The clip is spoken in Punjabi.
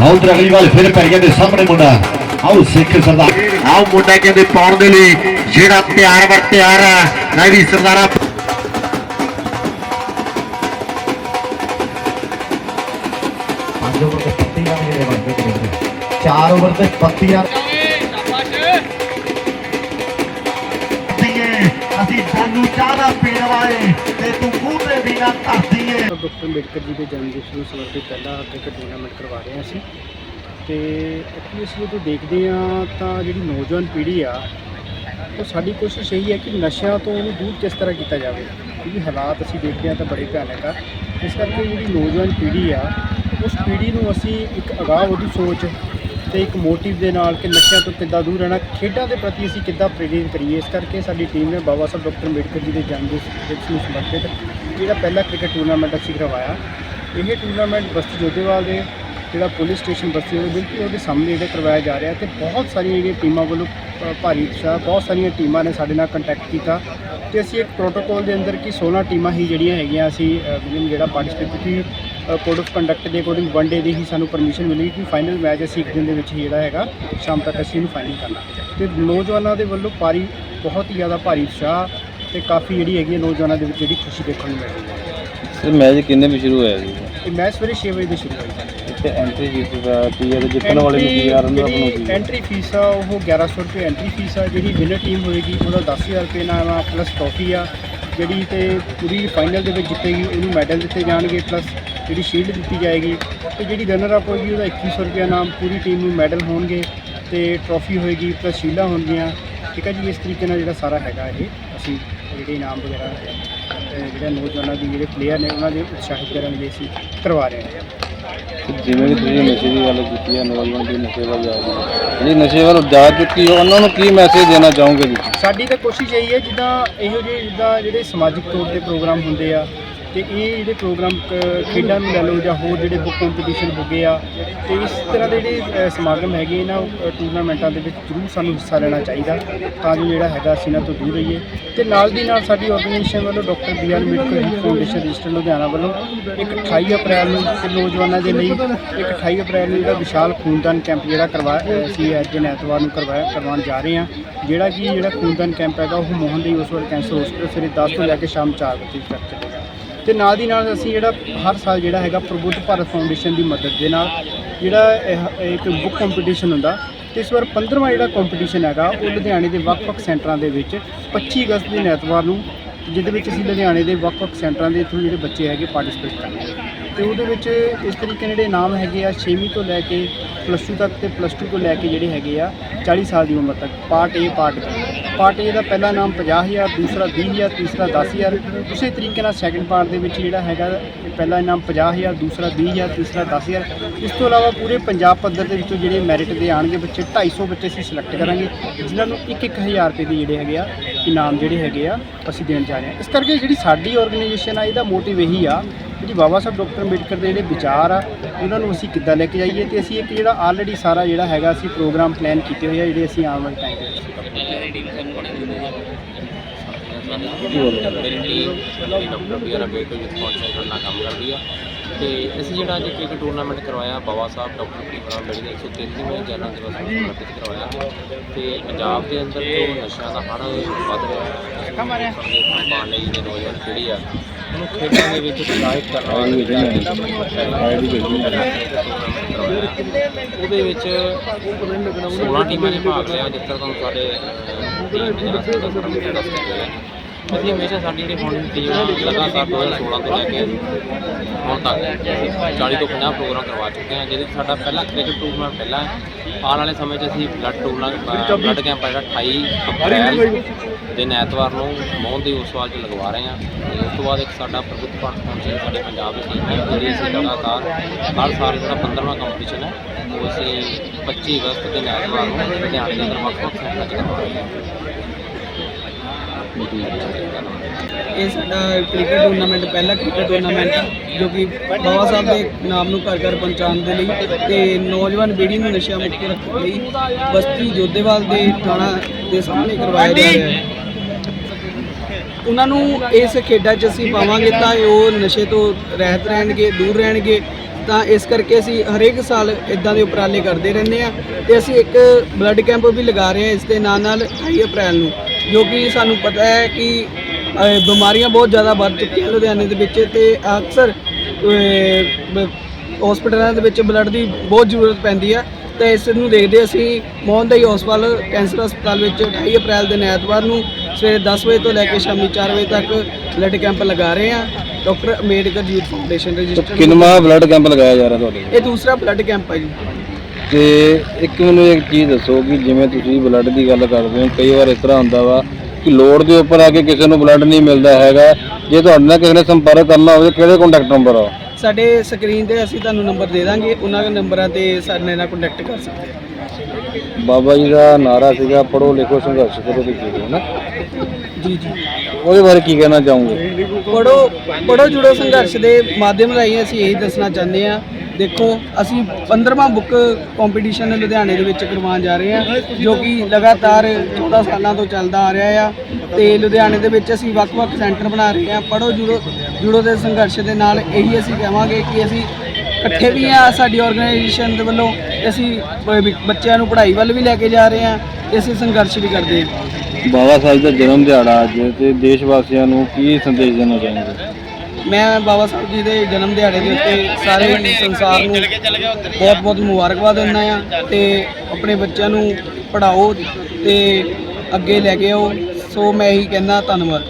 ਆਉ ਅਗਲੀ ਵਾਰ ਫਿਰ ਪੈ ਗਿਆ ਤੇ ਸਾਹਮਣੇ ਮੁੰਡਾ। ਆਓ ਸਿੱਖ ਸਰਦਾਰ। ਆਓ ਮੁੰਡਾ ਕਹਿੰਦੇ ਪਾਉਣ ਦੇ ਲਈ ਜਿਹੜਾ ਪਿਆਰ ਵਰ ਪਿਆਰ ਆ ਨਹੀਂ ਸਰਦਾਰਾ ਚਾਰ ਓਵਰ ਤੇ 32 ਤੁਹਾਨੂੰ ਡਾਕਟਰ ਅੰਬੇਡਕਰ ਜੀ ਦੇ ਜਨਮ ਦਿਵਸ ਨੂੰ ਸਮਰਪਿਤ ਪਹਿਲਾ ਕ੍ਰਿਕਟ ਟੂਰਨਾਮੈਂਟ ਕਰਵਾ ਰਹੇ ਹਾਂ ਅਸੀਂ। ਤੇ ਐਕਚੁਅਲੀ ਅਸੀਂ ਜਦੋਂ ਦੇਖਦੇ ਆ ਤਾਂ ਜਿਹੜੀ ਨੌਜਵਾਨ ਪੀੜ੍ਹੀ ਆ, ਉਹ ਸਾਡੀ ਕੋਸ਼ਿਸ਼ ਇਹੀ ਹੈ ਕਿ ਨਸ਼ਿਆਂ ਤੋਂ ਉਹਨੂੰ ਦੂਰ ਕਿਸ ਤਰ੍ਹਾਂ ਕੀਤਾ ਜਾਵੇ। ਕਿਉਂਕਿ ਹਾਲਾਤ ਅਸੀਂ ਦੇਖਦੇ ਹਾਂ ਤਾਂ ਬੜੇ ਭਿਆਨਕ ਆ। ਇਸ ਕਰਕੇ ਜਿਹੜੀ ਨੌਜਵਾਨ ਪੀੜ੍ਹੀ ਆ, ਉਸ ਪੀੜ੍ਹੀ ਨੂੰ ਅਸੀਂ ਇੱਕ ਅਗਾਹ ਵਧੂ ਸੋਚ ਤੇ ਇੱਕ ਮੋਟਿਵ ਦੇ ਨਾਲ ਕਿ ਨਸ਼ਿਆਂ ਤੋਂ ਕਿੱਦਾਂ ਦੂਰ ਰਹਿਣਾ, ਖੇਡਾਂ ਦੇ ਪ੍ਰਤੀ ਅਸੀਂ ਕਿੱਦਾਂ ਪ੍ਰੇਰਿਤ ਕਰੀਏ? ਇਸ ਕਰਕੇ ਸਾਡੀ ਟੀਮ ਨੇ ਬਾਬਾ ਸਾਹਿਬ ਡਾਕਟਰ ਅੰਬੇਡਕਰ ਜੀ ਦੇ ਜਨਮ ਦਿਵਸ ਨੂੰ ਸਮਰਪਿਤ ਜਿਹੜਾ ਪਹਿਲਾ ਕ੍ਰਿਕਟ ਟੂਰਨਾਮੈਂਟ ਅਸੀਂ ਕਰਵਾਇਆ। ਇਹ ਟੂਰਨਾਮੈਂਟ ਬਸਤੀ ਜੋਧੇਵਾਲ ਦੇ, ਜਿਹੜਾ ਪੁਲਿਸ ਸਟੇਸ਼ਨ ਬਸਤੀ ਉਹਦੇ ਬਿਲਕੁਲ ਉਹਦੇ ਸਾਹਮਣੇ ਜਿਹੜਾ ਕਰਵਾਇਆ ਜਾ ਰਿਹਾ ਤੇ ਬਹੁਤ ਸਾਰੀਆਂ ਜਿਹੜੀਆਂ ਟੀਮਾਂ ਵੱਲੋਂ ਭਾਰੀ ਉਤਸ਼ਾਹ, ਬਹੁਤ ਸਾਰੀਆਂ ਟੀਮਾਂ ਨੇ ਸਾਡੇ ਨਾਲ ਕੰਟੈਕਟ ਕੀਤਾ ਤੇ ਅਸੀਂ ਇੱਕ ਪ੍ਰੋਟੋਕੋਲ ਦੇ ਅੰਦਰ ਕਿ 16 ਟੀਮਾਂ ਹੀ ਜਿਹੜੀਆਂ ਹੈਗੀਆਂ ਅਸੀਂ ਜਿਹੜਾ ਪਾਰਟਿਸਿਪੇਟ ਕੀਤੀ। ਕੋਡ ਆਫ ਕੰਡਕਟ ਦੇ ਅਕੋਰਡਿੰਗ ਵਨ ਡੇ ਦੀ ਹੀ ਸਾਨੂੰ ਪਰਮਿਸ਼ਨ ਮਿਲੀ ਕਿ ਫਾਈਨਲ ਮੈਚ ਅਸੀਂ ਇੱਕ ਦਿਨ ਦੇ ਵਿੱਚ ਹੀ ਜਿਹੜਾ ਹੈਗਾ ਸ਼ਾਮ ਤੱਕ ਅਸੀਂ ਇਹਨੂੰ ਫਾਈਨਲ ਕਰਨਾ। ਤੇ ਨੌਜਵਾਨਾਂ ਦੇ ਵੱਲੋਂ ਭਾਰੀ ਬਹੁਤ ਹੀ ਜ਼ਿਆਦਾ ਭਾਰੀ ਉਤਸ਼ਾਹ ਤੇ ਕਾਫੀ ਜਿਹੜੀ ਹੈਗੀ ਹੈ ਨੌਜਵਾਨਾਂ ਦੇ ਵਿੱਚ ਜਿਹੜੀ ਖੁਸ਼ੀ ਦੇਖਣ ਨੂੰ ਮਿਲ ਰਹੀ ਹੈ। ਸਰ ਮੈਚ ਕਿੰਨੇ ਵਜੇ ਸ਼ੁਰੂ ਹੋਇਆ ਜੀ? ਇਹ ਮੈਚ ਸਵੇਰੇ 6 ਵਜੇ ਤੋਂ ਸ਼ੁਰੂ ਹੋਈ ਹੈ ਇੱਥੇ ਐਂਟਰੀ ਫੀਸ ਦਾ ਕੀ ਹੈ? ਤੇ ਜਿੱਤਣ ਵਾਲੇ ਨੂੰ ਕੀ ਆ ਰੰਦਾ ਬਣਾਉਂਦੀ ਐਂਟਰੀ ਫੀਸ ਆ ਉਹ 1100 ਰੁਪਏ ਐਂਟਰੀ ਫੀਸ ਆ ਜਿਹੜੀ ਵਿਨਰ ਟੀਮ ਹੋਏਗੀ ਉਹਦਾ 10000 ਰੁਪਏ ਨਾਮ ਆ ਪਲੱਸ ਟਰੋਫੀ ਆ ਜਿਹੜੀ ਤੇ ਪੂਰੀ ਫਾਈਨਲ ਦੇ ਵਿੱਚ ਜਿੱਤੇਗੀ ਉਹਨੂੰ ਮੈਡਲ ਦਿੱਤੇ ਜਾਣਗੇ ਪਲੱਸ ਜਿਹੜੀ ਸ਼ੀਲਡ ਦਿੱਤੀ ਜਾਏਗੀ ਤੇ ਜਿਹੜੀ ਰਨਰ ਅਪ ਹੋਏਗੀ ਉਹਦਾ 2100 ਰੁਪਏ ਨਾਮ ਪੂਰੀ ਟੀਮ ਨੂੰ ਮੈਡਲ ਹੋਣਗੇ ਤੇ ਟਰੋਫੀ ਹੋਏਗੀ ਪਲੱਸ ਸ਼ੀਲਡਾਂ ਹੋਣਗੀਆਂ। ਠੀਕ ਹੈ ਜੀ ਇਸ ਤਰੀਕੇ ਨਾਲ ਜਿਹੜਾ ਸਾਰਾ ਹੈਗਾ ਇਹ ਅਸੀਂ ਜਿਹੜੇ ਇਨਾਮ ਵਗੈਰਾ ਜਿਹੜੇ ਨੌਜਵਾਨਾਂ ਦੀ ਜਿਹੜੇ ਪਲੇਅਰ ਨੇ ਉਹਨਾਂ ਦੇ ਉਤਸ਼ਾਹਿਤ ਕਰਨ ਲਈ ਅਸੀਂ ਕਰਵਾ ਰਹੇ ਹਾਂ। ਜਿਵੇਂ ਕਿ ਤੁਸੀਂ ਨਸ਼ੇ ਦੀ ਗੱਲ ਕੀਤੀ ਹੈ ਨੌਜਵਾਨ ਦੀ ਨਸ਼ੇ ਵੱਲ ਜਾ ਰਹੀ ਹੈ। ਜਿਹੜੀ ਨਸ਼ੇ ਵੱਲ ਜਾ ਚੁੱਕੀ ਹੈ ਉਹਨਾਂ ਨੂੰ ਕੀ ਮੈਸੇਜ ਦੇਣਾ ਚਾਹੋਗੇ ਜੀ ਸਾਡੀ ਤਾਂ ਕੋਸ਼ਿਸ਼ ਇਹੀ ਹੈ ਜਿੱਦਾਂ ਇਹੋ ਜਿਹੇ ਜਿੱਦਾਂ ਜਿਹੜੇ ਸਮਾਜਿਕ ਤੌਰ ਤੇ ਪ੍ਰੋਗਰਾਮ ਹੁੰਦੇ ਆ ਤੇ ਇਹ ਜਿਹੜੇ ਪ੍ਰੋਗਰਾਮ ਕ- ਖੇਡਾਂ ਨੂੰ ਲੈ ਲਓ ਜਾਂ ਹੋਰ ਜਿਹੜੇ ਬੁੱਕ ਕੰਪੀਟੀਸ਼ਨ ਹੋ ਗਏ ਆ ਤੇ ਇਸ ਤਰ੍ਹਾਂ ਦੇ ਜਿਹੜੇ ਅ, ਸਮਾਗਮ ਹੈਗੇ ਇਹਨਾਂ ਅ, ਟੂਰਨਾਮੈਂਟਾਂ ਦੇ ਵਿੱਚ ਜ਼ਰੂਰ ਸਾਨੂੰ ਹਿੱਸਾ ਲੈਣਾ ਚਾਹੀਦਾ ਤਾਂ ਜੋ ਜਿਹੜਾ ਹੈਗਾ ਅਸੀਂ ਇਹਨਾਂ ਤੋਂ ਦੂਰ ਰਹੀਏ। ਤੇ ਨਾਲ ਦੀ ਨਾਲ ਸਾਡੀ ਆਰਗੇਨਾਈਜੇਸ਼ਨ ਵੱਲੋਂ doctor B R Ambedkar youth foundation register Ludhiana ਵੱਲੋਂ ਇੱਕ 28 ਅਪ੍ਰੈਲ ਨੂੰ ਤੇ ਨੌਜਵਾਨਾਂ ਦੇ ਲਈ ਇੱਕ 28 ਅਪ੍ਰੈਲ ਨੂੰ ਜਿਹੜਾ ਵਿਸ਼ਾਲ ਖੂਨਦਾਨ ਕੈਂਪ ਜਿਹੜਾ ਕਰਵਾਇਆ ਅਸੀਂ ਅੱਜ ਦਿਨ ਐਤਵਾਰ ਨੂੰ ਕਰਵਾਇਆ ਕਰਵਾਉਣ ਜਾ ਰਹੇ ਹਾਂ। ਜਿਹੜਾ ਕਿ ਜਿਹੜਾ ਖੂਨਦਾਨ ਕੈਂਪ ਹੈਗਾ ਉਹ ਮੋਹਨ ਦੇ ਉਸ ਕੈਂਸਰ ਹਸਪੀਟਲ ਸਵੇਰੇ 10 ਤੋਂ ਲੈ ਕੇ ਸ਼ਾਮ 4 ਵਜੇ ਤੱਕ ਚੱਲੇਗਾ। ਤੇ ਨਾਲ ਦੀ ਨਾਲ ਅਸੀਂ ਜਿਹੜਾ ਹਰ ਸਾਲ ਜਿਹੜਾ ਹੈਗਾ ਪ੍ਰਬੁੱਧ ਭਾਰਤ ਫਾਊਂਡੇਸ਼ਨ ਦੀ ਮਦਦ ਦੇ ਨਾਲ ਜਿਹੜਾ ਇਹ- ਇੱਕ ਬੁੱਕ ਕੰਪੀਟੀਸ਼ਨ ਹੁੰਦਾ, ਤੇ ਇਸ ਵਾਰ 15ਵਾਂ ਜਿਹੜਾ ਕੰਪੀਟੀਸ਼ਨ ਹੈਗਾ, ਉਹ ਲੁਧਿਆਣੇ ਦੇ ਵੱਖ-ਵੱਖ ਸੈਂਟਰਾਂ ਦੇ ਵਿੱਚ 25 ਅਗਸਤ ਦੇ ਐਤਵਾਰ ਨੂੰ, ਜਿਹਦੇ ਵਿੱਚ ਅਸੀਂ ਲੁਧਿਆਣੇ ਦੇ ਵੱਖ-ਵੱਖ ਸੈਂਟਰਾਂ ਦੇ ਥਰੂ ਜਿਹੜੇ ਬੱਚੇ ਹੈਗੇ ਪਾਰਟਿਸਿਪੇਟ ਕਰਦੇ ਤੇ ਉਹਦੇ ਵਿੱਚ ਇਸ ਤਰੀਕੇ ਨਾਲ ਜਿਹੜੇ ਨਾਮ ਹੈਗੇ ਆ 6ਵੀਂ ਤੋਂ ਲੈ ਕੇ ਪਲੱਸ 2 ਤੱਕ ਤੇ ਪਲੱਸ 2 ਤੋਂ ਲੈ ਕੇ ਜਿਹੜੇ ਹੈਗੇ ਆ 40 ਸਾਲ ਦੀ ਉਮਰ ਤੱਕ part A part B part A ਦਾ ਪਹਿਲਾ ਨਾਮ 50000 ਦੂਸਰਾ 20000 ਤੀਸਰਾ 10000 ਉਸੇ ਤਰੀਕੇ ਨਾਲ ਸੈਕੰਡ ਪਾਰਟ ਦੇ ਵਿੱਚ ਜਿਹੜਾ ਹੈਗਾ, ਪਹਿਲਾ ਇਨਾਮ 50000 ਦੂਸਰਾ 20000 ਤੀਸਰਾ 10000 ਇਸ ਤੋਂ ਇਲਾਵਾ ਪੂਰੇ ਪੰਜਾਬ ਪੱਧਰ ਦੇ ਵਿੱਚੋਂ ਜਿਹੜੇ ਮੈਰਿਟ ਦੇ ਆਣਗੇ ਬੱਚੇ 250 ਬੱਚੇ ਅਸੀਂ ਸਿਲੈਕਟ ਕਰਾਂਗੇ, ਜਿਨ੍ਹਾਂ ਨੂੰ 1-1000 ਰੁਪਏ ਦੇ ਜਿਹੜੇ ਹੈਗੇ ਆ, ਇਨਾਮ ਜਿਹੜੇ ਹੈਗੇ ਆ, ਅਸੀਂ ਦੇਣ ਜਾ ਰਹੇ ਹਾਂ। ਇਸ ਕਰਕੇ ਜਿਹੜੀ ਸਾਡੀ ਆਰਗੇਨਾਈਜੇਸ਼ਨ ਆ, ਇਹਦਾ ਮੋਟਿਵ ਇਹੀ ਆ ਜਿਹੜੀ ਬਾਬਾ ਸਾਹਿਬ ਡਾਕਟਰ ਅੰਬੇਡਕਰ ਦੇ ਜਿਹੜੇ ਵਿਚਾਰ ਆ ਉਹਨਾਂ ਨੂੰ ਅਸੀਂ ਕਿੱਦਾਂ ਲੈ ਕੇ ਜਾਈਏ ਤੇ ਅਸੀਂ ਇੱਕ ਜਿਹੜਾ ਆਲਰੇਡੀ ਸਾਰਾ ਜਿਹੜਾ ਹੈਗਾ ਅਸੀਂ ਪ੍ਰੋਗਰਾਮ ਪਲਾਨ ਕੀਤੇ ਹੋਏ ਆ ਜਿਹੜੇ ਅਸੀਂ ਆਉਣ ਵਾਲੇ ਟਾਈਮ ਦੇ ਵਿੱਚ doctor B Ambedkar youth foundation ਨਾਲ ਕੰਮ ਕਰਦੀ ਆ ਤੇ ਅਸੀਂ ਜਿਹੜਾ ਅੱਜ ਕ੍ਰਿਕਟ ਟੂਰਨਾਮੈਂਟ ਕਰਵਾਇਆ ਬਾਬਾ ਸਾਹਿਬ ਡਾਕਟਰ ਭੀਮ ਰਾਓ ਅੰਬੇਡਕਰ 133ਵੇਂ ਜਨਮ ਦਿਵਸ ਸਮਰਪਿਤ ਕਰਵਾਇਆ। ਤੇ ਪੰਜਾਬ ਦੇ ਅੰਦਰ ਜੋ ਨਸ਼ਿਆਂ ਦਾ ਹੜ ਵੱਧ ਰਿਹਾ। ਹੈ ਪਾਣ ਲਈ ਜਿਹੜੇ ਨੌਜਵਾਨ ਪੀੜ੍ਹੀ ਆ ਉਹਨੂੰ ਖੇਡਾਂ ਦੇ ਵਿੱਚ ਉਤਸ਼ਾਹਿਤ ਕਰਨ ਲਈ ਉਹਦੇ ਵਿੱਚ 16 ਟੀਮਾਂ ਨੇ ਭਾਗ ਲਿਆ ਤਰ੍ਹਾਂ ਤੁਹਾਨੂੰ ਸਾਡੇ ਟੀਮ ਦੇ ਦੱਸ ਦੱਸ ਦੱਸ ਦਿੱਤੇ ਅਸੀਂ ਹਮੇਸ਼ਾ ਸਾਡੀ ਜਿਹੜੀ ਹੁਣ ਟੀਮ ਆ, ਲਗਾਤਾਰ 2016 ਤੋਂ ਲੈ ਕੇ ਹੁਣ ਤੱਕ 40 ਤੋਂ 50 ਪ੍ਰੋਗਰਾਮ ਕਰਵਾ ਚੁੱਕੇ ਹਾਂ ਜਿਹਦੇ ਵਿੱਚ ਸਾਡਾ ਪਹਿਲਾ ਕ੍ਰਿਕਟ ਟੂਰਨਾਮੈਂਟ ਪਹਿਲਾ ਹੈ ਆਉਣ ਵਾਲੇ ਸਮੇਂ 'ਚ ਅਸੀਂ ਬਲੱਡ ਟੂਰਨਾਮੈਂਟ ਬਲੱਡ ਕੈਂਪ ਜਿਹੜਾ 28 ਅਪ੍ਰੈਲ ਦਿਨ ਐਤਵਾਰ ਨੂੰ ਮੋਹਨ ਦੀ ਉਸਵਾਲ 'ਚ ਲਗਵਾ ਰਹੇ ਹਾਂ। ਤੇ ਉਸ ਤੋਂ ਬਾਅਦ ਇੱਕ ਸਾਡਾ ਪ੍ਰਭੁੱਧ ਭਾਰਤ ਫਾਊਂਡੇਸ਼ਨ ਸਾਡੇ ਪੰਜਾਬ ਦੀ ਟੀਮ ਹੈ ਜਿਹੜੀ ਅਸੀਂ ਲਗਾਤਾਰ ਹਰ ਸਾਲ ਜਿਹੜਾ 15ਵਾਂ ਕੰਪੀਟੀਸ਼ਨ ਹੈ ਉਹ ਅਸੀਂ 25 ਅਗਸਤ ਦਿਨ ਐਤਵਾਰ ਨੂੰ ਲੁਧਿਆਣੇ ਦੇ ਅੰਦਰ ਵੱਖ-ਵੱਖ ਸੈਂਟਰਾਂ 'ਚ ਕਰਵਾ ਰਹੇ ਹਾਂ। ਇਹ ਸਾਡਾ ਕ੍ਰਿਕਟ ਟੂਰਨਾਮੈਂਟ, ਪਹਿਲਾ ਕ੍ਰਿਕਟ ਟੂਰਨਾਮੈਂਟ, ਜੋ ਕਿ ਬਾਬਾ ਸਾਹਿਬ ਦੇ ਨਾਮ ਨੂੰ ਘਰ ਘਰ ਪਹੁੰਚਾਉਣ ਦੇ ਲਈ ਤੇ ਨੌਜਵਾਨ ਪੀੜ੍ਹੀ ਨੂੰ ਨਸ਼ਾ ਮੁਕਤ ਰੱਖਣ ਲਈ ਬਸਤੀ ਜੋਧੇਵਾਲ ਦੇ ਥਾਣਾ ਦੇ ਸਾਹਮਣੇ ਕਰਵਾਇਆ ਜਾ ਰਿਹਾ ਹੈ। ਉਹਨਾਂ ਨੂੰ ਇਸ ਖੇਡਾਂ 'ਚ ਅਸੀਂ ਪਾਵਾਂਗੇ ਤਾਂ ਉਹ ਨਸ਼ੇ ਤੋਂ ਰਹਿਤ ਰਹਿਣਗੇ, ਦੂਰ ਰਹਿਣਗੇ। ਤਾਂ ਇਸ ਕਰਕੇ ਅਸੀਂ ਹਰੇਕ ਸਾਲ ਇਦਾਂ ਦੇ ਉਪਰਾਲੇ ਕਰਦੇ ਰਹਿੰਦੇ ਆ ਤੇ ਅਸੀਂ ਇੱਕ ਬਲੱਡ ਕੈਂਪ ਵੀ ਲਗਾ ਰਹੇ ਹਾਂ ਇਸ ਦੇ ਨਾਲ ਨਾਲ 28 ਅਪ੍ਰੈਲ ਨੂੰ। ਜੋ ਕਿ ਸਾਨੂੰ ਪਤਾ ਹੈ ਕਿ ਬਿਮਾਰੀਆਂ ਬਹੁਤ ਜ਼ਿਆਦਾ ਵੱਧ ਚੁੱਕੀਆਂ ਲੁਧਿਆਣੇ ਦੇ ਵਿੱਚ ਤੇ ਅਕਸਰ ਹਸਪੀਟਲਾਂ ਦੇ ਵਿੱਚ ਬਲੱਡ ਦੀ ਬਹੁਤ ਜ਼ਰੂਰਤ ਪੈਂਦੀ ਆ ਤੇ ਇਸ ਨੂੰ ਦੇਖਦੇ ਅਸੀਂ ਮੋਹਨਦਾਈ ਹਸਪਤਾਲ ਕੈਂਸਰ ਹਸਪਤਾਲ ਵਿੱਚ 28 ਅਪ੍ਰੈਲ ਦੇ ਐਤਵਾਰ ਨੂੰ ਸਵੇਰੇ 10 ਵਜੇ ਤੋਂ ਲੈ ਕੇ ਸ਼ਾਮੀ 4 ਵਜੇ ਤੱਕ ਬਲੱਡ ਕੈਂਪ ਲਗਾ ਰਹੇ ਹਾਂ। ਡਾਕਟਰ ਅੰਬੇਡਕਰ ਯੂਥ ਫਾਊਂਡੇਸ਼ਨ ਤੇ ਰਜਿਸਟਰਡ ਕਿੰਨਵਾਂ ਬਲੱਡ ਕੈਂਪ ਲਗਾਇਆ ਜਾ ਰਿਹਾ ਤੁਹਾਡੇ ਇਹ ਦੂਸਰਾ ਬਲੱਡ ਕੈਂਪ ਹੈ ਜੀ। ਤੇ ਇੱਕ ਮੈਨੂੰ ਇੱਕ ਚੀਜ਼ ਦੱਸੋ ਕਿ ਜਿਵੇਂ ਤੁਸੀਂ ਬਲੱਡ ਦੀ ਗੱਲ ਕਰਦੇ ਹੋ ਕਈ ਵਾਰ ਇਸ ਤਰ੍ਹਾਂ ਹੁੰਦਾ ਵਾ ਕਿ ਲੋੜ ਦੇ ਉੱਪਰ ਆ ਕੇ ਕਿਸੇ ਨੂੰ ਬਲੱਡ ਨਹੀਂ ਮਿਲਦਾ ਹੈਗਾ। ਜੇ ਤੁਹਾਡੇ ਨਾਲ ਕਿਸੇ ਨੇ ਸੰਪਰਕ ਕਰਨਾ ਹੋਵੇ ਕਿਹੜੇ ਕੰਟੈਕਟ ਨੰਬਰ ਆ? ਸਾਡੇ ਸਕਰੀਨ ਤੇ ਅਸੀਂ ਤੁਹਾਨੂੰ ਨੰਬਰ ਦੇ ਦਾਂਗੇ ਉਹਨਾਂ ਦੇ ਨੰਬਰਾਂ ਤੇ ਸਾਡੇ ਨਾਲ ਕੰਟੈਕਟ ਕਰ ਸਕਦੇ ਆ। ਬਾਬਾ ਜੀ ਦਾ ਨਾਰਾ ਸੀਗਾ ਪੜੋ ਲਿਖੋ ਸੰਘਰਸ਼ ਕਰੋ ਤੇ ਜੀਓ ਨਾ? ਜੀ ਜੀ। ਉਹਦੇ ਬਾਰੇ ਕੀ ਕਹਿਣਾ ਚਾਹੋਗੇ? ਪੜੋ ਪੜੋ ਜੁੜੋ ਸੰਘਰਸ਼ ਦੇ ਮਾਧਿਅਮ ਰਾਹੀਂ ਅਸੀਂ ਇਹੀ ਦੱਸਣਾ ਚਾਹੁੰਦੇ ਆ ਦੇਖੋ, ਅਸੀਂ 15ਵਾਂ ਬੁੱਕ ਕੰਪੀਟੀਸ਼ਨ ਲੁਧਿਆਣੇ ਦੇ ਵਿੱਚ ਕਰਵਾਉਣ ਜਾ ਰਹੇ ਹਾਂ, ਜੋ ਕਿ ਲਗਾਤਾਰ 14 ਸਾਲਾਂ ਤੋਂ ਚੱਲਦਾ ਆ ਰਿਹਾ ਆ। ਤੇ ਲੁਧਿਆਣੇ ਦੇ ਵਿੱਚ ਅਸੀਂ ਵੱਖ-ਵੱਖ ਸੈਂਟਰ ਬਣਾ ਰਹੇ ਹਾਂ। ਪੜੋ ਜੁੜੋ ਜੁੜੋ ਦੇ ਸੰਘਰਸ਼ ਦੇ ਨਾਲ ਇਹੀ ਅਸੀਂ ਕਹਾਂਗੇ ਕਿ ਅਸੀਂ ਇਕੱਠੇ ਵੀ ਆ ਸਾਡੀ ਆਰਗੇਨਾਈਜੇਸ਼ਨ ਦੇ ਵੱਲੋਂ। ਅਸੀਂ ਬੱਚਿਆਂ ਨੂੰ ਪੜ੍ਹਾਈ ਵੱਲ ਵੀ ਲੈ ਕੇ ਜਾ ਰਹੇ ਹਾਂ। ਤੇ ਅਸੀਂ ਸੰਘਰਸ਼ ਵੀ ਕਰਦੇ ਹਾਂ। ਬਾਬਾ ਸਾਹਿਬ ਦਾ ਜਨਮ ਦਿਹਾੜਾ ਅੱਜ ਤੇ ਦੇਸ਼ ਵਾਸੀਆਂ ਨੂੰ ਕੀ ਸੰਦੇਸ਼ ਦੇਣਾ ਚਾਹੁੰਦੇ ਮੈਂ ਬਾਬਾ ਸਾਹਿਬ ਜੀ ਦੇ ਜਨਮ ਦਿਹਾੜੇ ਦੇ ਉੱਤੇ ਸਾਰੇ ਸੰਸਾਰ ਨੂੰ ਬਹੁਤ ਬਹੁਤ ਮੁਬਾਰਕਬਾਦ ਦਿੰਦਾ ਆ ਤੇ ਆਪਣੇ ਬੱਚਿਆਂ ਨੂੰ ਪੜ੍ਹਾਓ ਤੇ ਅੱਗੇ ਲੈ ਕੇ ਆਓ। ਸੋ ਮੈਂ ਇਹੀ ਕਹਿੰਦਾ, ਧੰਨਵਾਦ।